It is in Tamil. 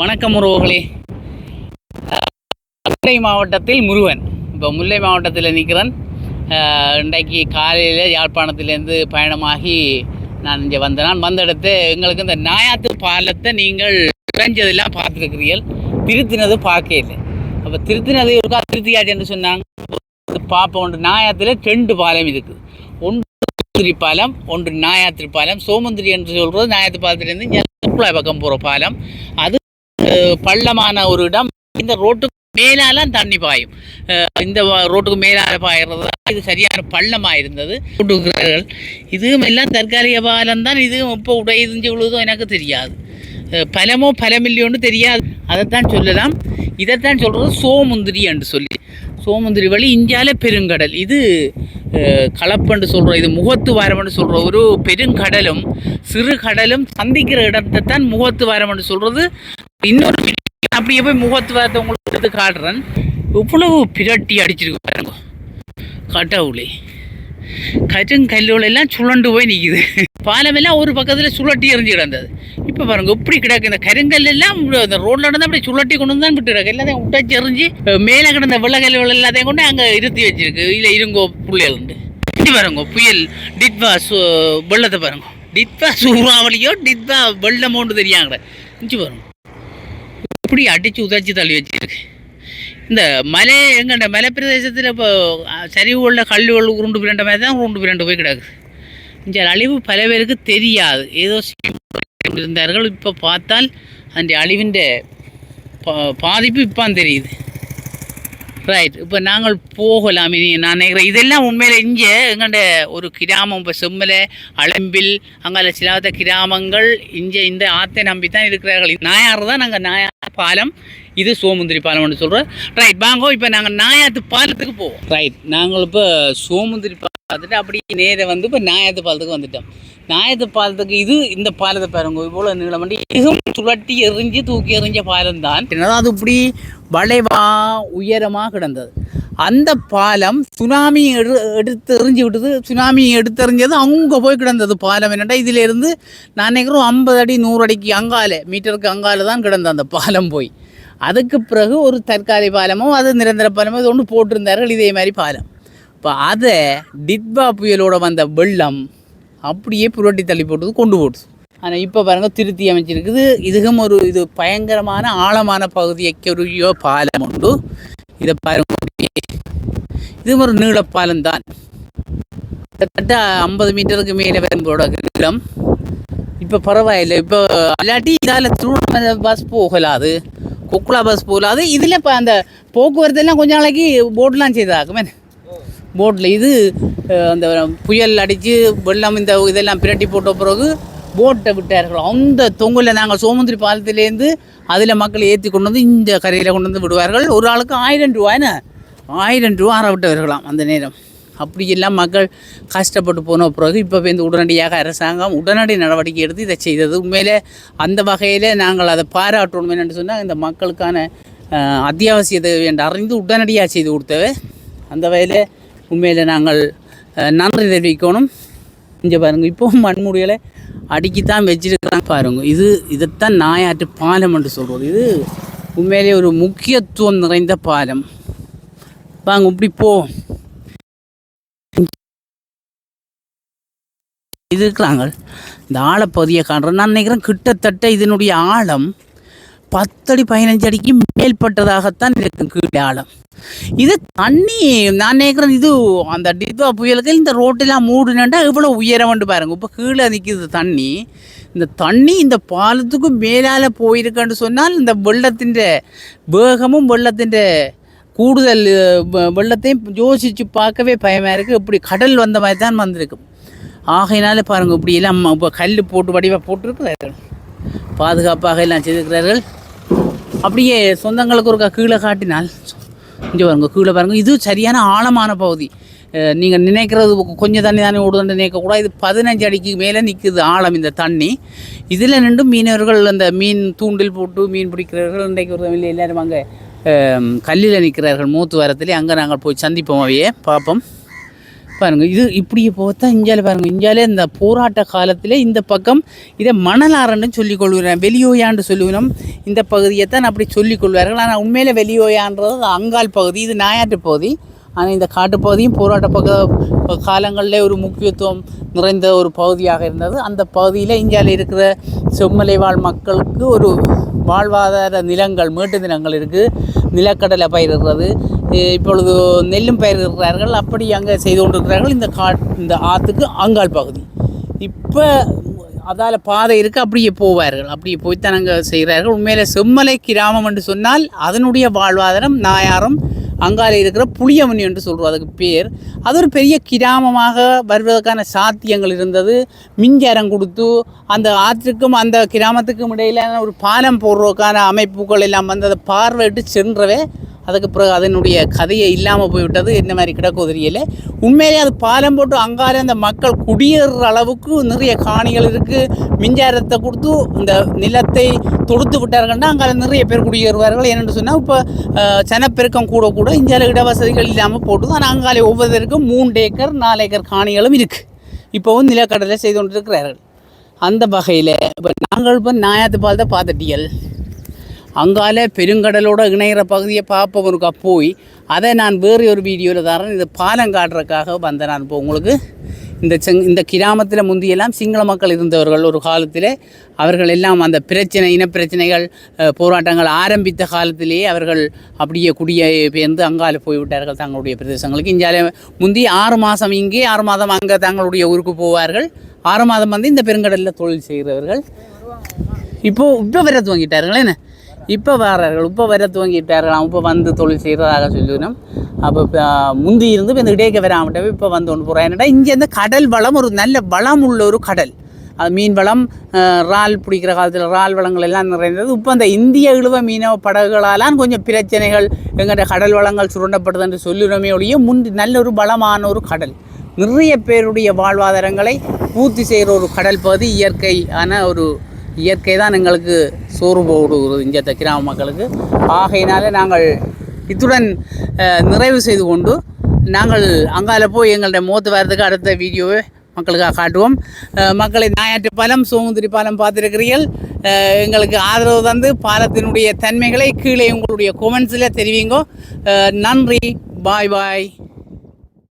வணக்கம் உறவுகளே. முல்லை மாவட்டத்தில் முருகன். இப்போ முல்லை மாவட்டத்தில் நிற்கிறேன். இன்றைக்கு காலையில் யாழ்ப்பாணத்திலேருந்து பயணமாகி நான் இங்கே வந்தேன். நான் வந்த இடத்து எங்களுக்கு இந்த நாயாத்து பாலத்தை நீங்கள் இறைஞ்சதெல்லாம் பார்த்துருக்கிறீர்கள். திருத்தினது பார்க்க இல்லை. அப்போ திருத்தினது இருக்கா? திருத்தியாச்சுன்னு சொன்னாங்க. பார்ப்போம் ஒன்று நாயாத்தில் ரெண்டு பாலம் இருக்குது. ஒன்று சோமந்திரி பாலம் ஒன்று நாயாத்திரி பாலம். சோமந்திரி என்று சொல்கிறது. நாயாத்து பாலத்திலேருந்து குழாய் பக்கம் போகிற பாலம். அது பள்ளமான ஒரு இடம். இந்த ரோட்டுக்கு மேலாலாம் தண்ணி பாயும். இந்த ரோட்டுக்கு மேலால பாயிறது இது சரியான பள்ளமாக இருந்தது போட்டுக்கிறார்கள் இதுவும் எல்லாம் தற்காலிக பாலம் தான் இதுவும் இப்போ உடையுதுஞ்சு விழுதோ எனக்கு தெரியாது. பலமோ பலமில்லையோன்னு தெரியாது. அதைத்தான் சொல்லலாம். இதைத்தான் சொல்கிறது சோமுந்திரி என்று சொல்லி. சோமுந்திரி வழி இந்தியாவில் பெருங்கடல். இது அஹ், கலப்பண்டு சொல்கிறோம் இது முகத்து வாரம்னு சொல்கிறோம் ஒரு பெருங்கடலும் சிறு கடலும் சந்திக்கிற இடத்தை தான் முகத்து வாரம்னு சொல்கிறது இன்னொரு அப்படியே போய் முகத்து வார்த்தை உங்களுக்கு எடுத்து காட்டுறேன். இவ்வளவு பிரட்டி அடிச்சிருக்கு பாருங்க. கடவுளே. கருங்கல்லூல எல்லாம் சுழண்டு போய் நிற்குது பாலமெல்லாம் ஒரு பக்கத்தில் சுழட்டி எறிஞ்சு கிடந்தது. இப்போ பாருங்க இப்படி கிடக்கு. இந்த கருங்கல் எல்லாம் இந்த ரோட்ல நடந்து அப்படி சுழட்டி கொண்டு வந்து தான் விட்டு கிடக்கு எல்லாத்தையும் விட்டாச்சு எறிஞ்சு மேலே கிடந்த வெள்ளக்கல்லுகள் எல்லாத்தையும் கொண்டு அங்கே இருத்தி வச்சிருக்கு. இல்லை இருங்கோ புள்ளைகள் உண்டு. இது பாருங்க புயல் டிட்வா சு வெள்ளத்தை பாருங்க. டிட்வா சூறாவளியோ டிட்வா வெள்ளமோண்டு தெரியாங்க இஞ்சி பாருங்க. இப்படி அடித்து உதச்சி தள்ளி வச்சிருக்கு. இந்த மலை எங்கண்ட மலை பிரதேசத்தில் இப்போ சரிவுகளில் கல்லுகள் உருண்டு பிரண்ட மாதிரி தான் உருண்டு பிரண்டு போய் கிடக்குது. இந்த அழிவு பல பேருக்கு தெரியாது. ஏதோ இருந்தார்கள் இப்போ பார்த்தால் அந்த அழிவின் பாதிப்பு இப்போ தெரியுது. ரைட் இப்போ நாங்கள் போகலாம். இனி நான் நினைக்கிறேன் இதெல்லாம் உண்மையில் இங்கே எங்கள்ட ஒரு கிராமம் இப்போ செம்மலை அளம்பில் அங்கே சிலாத கிராமங்கள் இங்கே இந்த ஆத்தை நம்பி தான் இருக்கிறார்கள். நாயாறு தான் நாங்கள் நாயார் பாலம் இது சோமுந்திரி பாலம்னு சொல்கிறோம் ரைட் வாங்கோ இப்போ நாங்கள் நாயாத்து பாலத்துக்கு போவோம். ரைட் நாங்கள் இப்போ சோமுந்திரி பார்த்துட்டு அப்படியே நேரே வந்து இப்போ நாயாத்து பாலத்துக்கு வந்துட்டோம். நாயாத்து பாலத்துக்கு இது இந்த பாலத்தை பாருங்க இவ்வளோ நீளம். பண்ணி இதுவும் சுழட்டி எறிஞ்சு தூக்கி எறிஞ்ச பாலம் தான். அது இப்படி வளைவா உயரமாக கிடந்தது. அந்த பாலம் சுனாமி எடு எடுத்து எறிஞ்சு விட்டது. சுனாமி எடுத்தெறிஞ்சது அங்கே போய் கிடந்தது பாலம். என்னட்டா இதிலேருந்து நான் நினைக்கிறோம் ஐம்பது அடி நூறு அடிக்கு அங்காலே மீட்டருக்கு அங்கால தான் கிடந்த அந்த பாலம் போய். அதுக்கு பிறகு ஒரு தற்காலிக பாலமோ அது நிரந்தர பாலமோ இது ஒன்று போட்டிருந்தார்கள் இதே மாதிரி பாலம். இப்போ அதை டிட்பா புயலோட வந்த வெள்ளம் அப்படியே புரட்டி தள்ளி போட்டது கொண்டு போட்டுது ஆனால் இப்போ பாருங்க திருத்தி அமைச்சிருக்குது இதுவும் ஒரு இது பயங்கரமான ஆழமான பகுதியை பகுதியைக்குரிய பாலம் உண்டு. இதை பாருங்க இதுவும் ஒரு நீளப்பாலம் தான். கிட்டத்தட்ட ஐம்பது மீட்டருக்கு மேலே வரும்போட நீளம். இப்போ பரவாயில்லை. இப்போ இல்லாட்டி இதால் திருவண்ணாமலை பஸ் போகலாது. கொக்குலா பஸ் போகலாது. இதில் இப்போ அந்த போக்குவரத்தெல்லாம் கொஞ்ச நாளைக்கு போட்லாம் செய்தாக்குமே. போட்டில் இது அந்த புயல் அடித்து வெள்ளம் இந்த இதெல்லாம் பிரட்டி போட்ட பிறகு போட்டை விட்டார்கள் அந்த தொங்கலில் நாங்கள் சோமந்திரி பாலத்திலேருந்து அதில் மக்கள் ஏற்றி கொண்டு வந்து இந்த கரையில் கொண்டு வந்து விடுவார்கள். ஒரு ஆளுக்கு ஆயிரம் ரூபாய்னு ஆயிரம் ரூபா அற விட்டவர்களாம் அந்த நேரம். அப்படியெல்லாம் மக்கள் கஷ்டப்பட்டு போன பிறகு இப்போ வந்து உடனடியாக அரசாங்கம் உடனடி நடவடிக்கை எடுத்து இதை செய்தது. உண்மையிலே அந்த வகையில் நாங்கள் அதை பாராட்டணும் என்னென்னு சொன்னால் இந்த மக்களுக்கான அத்தியாவசியத்தை அத்தியாவசிய தேவை என்று அறிந்து உடனடியாக செய்து கொடுத்தவை. அந்த வகையில் உண்மையில் நாங்கள் நன்றி தெரிவிக்கணும். இங்கே பாருங்க இப்போவும் மண்முடிகளை அடுக்கித்தான் வச்சிருக்கிறாங்க பாருங்க. இது இதைத்தான் நாயாற்று பாலம் என்று சொல்கிறது இது உண்மையிலே ஒரு முக்கியத்துவம் நிறைந்த பாலம். வாங்க இப்படி போ. இது இருக்கிறாங்க. இந்த ஆழப்பகுதியை காண்றேன். நான் நினைக்கிறேன் கிட்டத்தட்ட இதனுடைய ஆழம் பத்தடி பதினஞ்சு அடிக்கு மேல்பட்டதாகத்தான் இருக்கும் கீழே ஆழம். இது தண்ணி நான் நினைக்கிறேன் இது அந்த டித்வா புயலுக்கு இந்த ரோட்டெல்லாம் மூடுனேன்டா இவ்வளோ உயரம் வந்து பாருங்க. இப்போ கீழே நிற்கிது தண்ணி. இந்த தண்ணி இந்த பாலத்துக்கு மேலால் போயிருக்கேன்னு சொன்னால் இந்த வெள்ளத்தின் வேகமும் வெள்ளத்தின் கூடுதல் வெள்ளத்தையும் யோசித்து பார்க்கவே பயமாக இருக்குது இப்படி கடல் வந்த மாதிரி தான் வந்திருக்கு. ஆகையினால பாருங்கள் இப்படி எல்லாம் இப்போ கல் போட்டு வடிவாக போட்டிருக்கிறார்கள். பாதுகாப்பாக எல்லாம் செய்திருக்கிறார்கள். அப்படியே சொந்தங்களுக்கு ஒரு கீழே காட்டினால் இங்கே பாருங்க கீழே பாருங்க இது சரியான ஆழமான பகுதி. நீங்கள் நினைக்கிறது கொஞ்சம் தண்ணி தானே ஓடுதுன்னு நினைக்கக்கூடாது இது பதினஞ்சு அடிக்கு மேலே நிற்குது ஆழம் இந்த தண்ணி. இதில் நின்று மீனவர்கள் அந்த மீன் தூண்டில் போட்டு மீன் பிடிக்கிறவர்கள் இன்றைக்கு ஒரு இல்லை எல்லாரும் அங்கே கல்லில் நிற்கிறார்கள் மூத்து வாரத்திலே அங்கே நாங்கள் போய் சந்திப்போம் அவையே. பார்ப்போம். பாருங்க இது இப்படியே போத்தா இஞ்சால பாருங்க. இஞ்சாலே இந்த போராட்ட காலத்தில் இந்த பக்கம் இதை மணலாறுன்னு சொல்லிக் கொள்கிறேன். வெளியோயான்னு சொல்லுவோம் இந்த பகுதியை தான் அப்படி சொல்லிக் கொள்வார்கள். ஆனால் உண்மையில் வெளியோயான்றது அங்கால் பகுதி இது நாயாட்டு பகுதி. ஆனால் இந்த காட்டுப்பகுதியும் போராட்ட பக காலங்களில் ஒரு முக்கியத்துவம் நிறைந்த ஒரு பகுதியாக இருந்தது. அந்த பகுதியில் இந்தியாவில் இருக்கிற செம்மலை வாழ் மக்களுக்கு ஒரு வாழ்வாதார நிலங்கள் மேட்டு நிலங்கள் இருக்குது நிலக்கடலை பயிரிடுறது. இப்பொழுது நெல்லும் பயிரிடுகிறார்கள் அப்படி அங்கே செய்து கொண்டிருக்கிறார்கள். இந்த கா இந்த ஆற்றுக்கு ஆங்கால் பகுதி. இப்போ அதால் பாதை இருக்குது அப்படியே போவார்கள். அப்படியே போய்த்தான் அங்கே செய்கிறார்கள். உண்மையில் செம்மலை கிராமம் என்று சொன்னால் அதனுடைய வாழ்வாதாரம் நாயாரம் அங்காலே இருக்கிற புளியமணி என்று சொல்கிறோம் அதுக்கு பேர். அது ஒரு பெரிய கிராமமாக வருவதற்கான சாத்தியங்கள் இருந்தது. மின்சாரம் கொடுத்து அந்த ஆற்றுக்கும் அந்த கிராமத்துக்கும் இடையிலான ஒரு பாலம் போடுறதுக்கான அமைப்புகள் எல்லாம் வந்து அதை பார்வையிட்டு சென்றவே அதுக்கு பிறகு அதனுடைய கதையை இல்லாமல் போய்விட்டது. என்ன மாதிரி கிடக்கோ தெரியல. உண்மையிலே அது பாலம் போட்டு அங்கால அந்த மக்கள் குடியேறுற அளவுக்கு நிறைய காணிகள் இருக்குது மின்சாரத்தை கொடுத்து இந்த நிலத்தை தொடுத்து விட்டார்கள்னா அங்கால நிறைய பேர் குடியேறுவார்கள். என்னென்னு சொன்னால் இப்போ சனப்பெருக்கம் கூட கூட இந்தியாவில் இடவசதிகள் இல்லாமல் போட்டு ஆனால் அங்காலே ஒவ்வொருத்தருக்கும் மூன்று ஏக்கர் நாலு ஏக்கர் காணிகளும் இருக்குது இப்போவும் நிலக்கடலை செய்து கொண்டிருக்கிறார்கள். அந்த வகையில் இப்போ நாங்கள் இப்போ நாயாத்து பால் தான் பார்த்துட்டியல் அங்கால பெருங்கடலோட இணைகிற பகுதியை பார்ப்பவனுக்கா போய். அதை நான் வேறு ஒரு வீடியோவில் தரேன். இந்த பாலம் காட்டுறதுக்காக வந்தேன் நான் இப்போ உங்களுக்கு இந்த செங் இந்த கிராமத்தில் முந்தியெல்லாம் சிங்கள மக்கள் இருந்தவர்கள் ஒரு காலத்தில் அவர்கள் எல்லாம் அந்த பிரச்சனை இனப்பிரச்சனைகள் போராட்டங்கள் ஆரம்பித்த காலத்திலேயே அவர்கள் அப்படியே குடியே பேர்ந்து அங்கால போய்விட்டார்கள் தங்களுடைய பிரதேசங்களுக்கு. இஞ்சாலே முந்தி ஆறு மாதம் இங்கே ஆறு மாதம் அங்கே தங்களுடைய ஊருக்கு போவார்கள். ஆறு மாதம் வந்து இந்த பெருங்கடலில் தொழில் செய்கிறவர்கள். இப்போ இப்போ வர துவங்கிட்டாருங்களே என்ன? இப்போ வரார்கள் இப்போ வர துவங்கிட்டார்களாம் இப்போ வந்து தொழில் செய்கிறதாக சொல்லினோம். அப்போ இப்போ முந்தி இருந்து இப்போ இந்த இடையே வராமட்டவே இப்போ வந்து கொண்டு போகிறோம் என்னடா இங்கே இந்த கடல் வளம் ஒரு நல்ல வளம் உள்ள ஒரு கடல். அது மீன் வளம் இறால் பிடிக்கிற காலத்தில் இறால் வளங்கள் எல்லாம் நிறைந்தது. இப்போ அந்த இந்திய இழுவ மீனவ படகுகளாலாம் கொஞ்சம் பிரச்சனைகள் எங்கிட்ட கடல் வளங்கள் சுரண்டப்படுது என்று சொல்லிடுமே ஒழிய முந்தி நல்ல ஒரு பலமான ஒரு கடல். நிறைய பேருடைய வாழ்வாதாரங்களை பூர்த்தி செய்கிற ஒரு கடல் பகுதி இயற்கையான ஒரு இயற்கை தான் எங்களுக்கு சோறு போடுகிறது இங்கே கிராம மக்களுக்கு. ஆகையினால நாங்கள் இத்துடன் நிறைவு செய்து கொண்டு நாங்கள் அங்கால போய் எங்களுடைய மூத்த வாரத்துக்கு அடுத்த வீடியோவை மக்களுக்காக காட்டுவோம். மக்களை நாயாற்று பாலம் சோமுந்திரி பாலம் பார்த்துருக்கிறீர்கள். எங்களுக்கு ஆதரவு தந்து பாலத்தினுடைய தன்மைகளை கீழே உங்களுடைய கொமெண்ட்ஸில் தெரிவிங்கோ. நன்றி. பாய் பாய்.